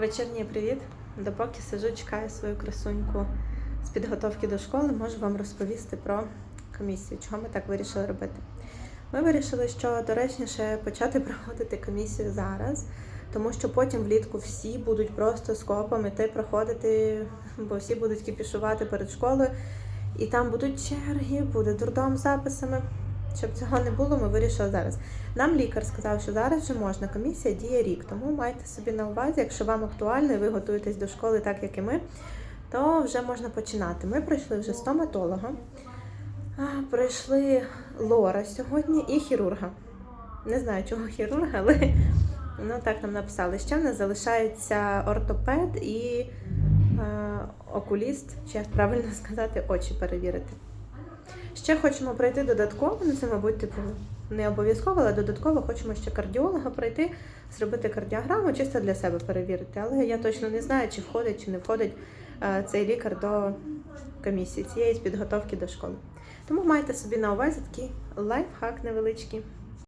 Вечірній привіт. Допоки сижу, чекаю свою красуньку з підготовки до школи, можу вам розповісти про комісію, чого ми так вирішили робити. Ми вирішили, що доречніше почати проводити комісію зараз, тому що потім влітку всі будуть просто скопом іти проходити, бо всі будуть кіпішувати перед школою, і там будуть черги, буде дурдом з записами. Щоб цього не було, ми вирішили зараз. Нам лікар сказав, що зараз вже можна. Комісія діє рік, тому майте собі на увазі, якщо вам актуально і ви готуєтесь до школи, так як і ми, то вже можна починати. Ми пройшли вже стоматолога, пройшли лора сьогодні і хірурга. Не знаю, чого хірурга, але ну, так нам написали. Ще в нас залишається ортопед і е, окуліст, чи як правильно сказати, очі перевірити. Ще хочемо пройти додатково, ну це, мабуть, типу, не обов'язково, але додатково хочемо ще кардіолога пройти, зробити кардіограму, чисто для себе перевірити. Але я точно не знаю, чи входить, чи не входить е, цей лікар до комісії цієї підготовки до школи. Тому майте собі на увазі такий лайфхак невеличкий.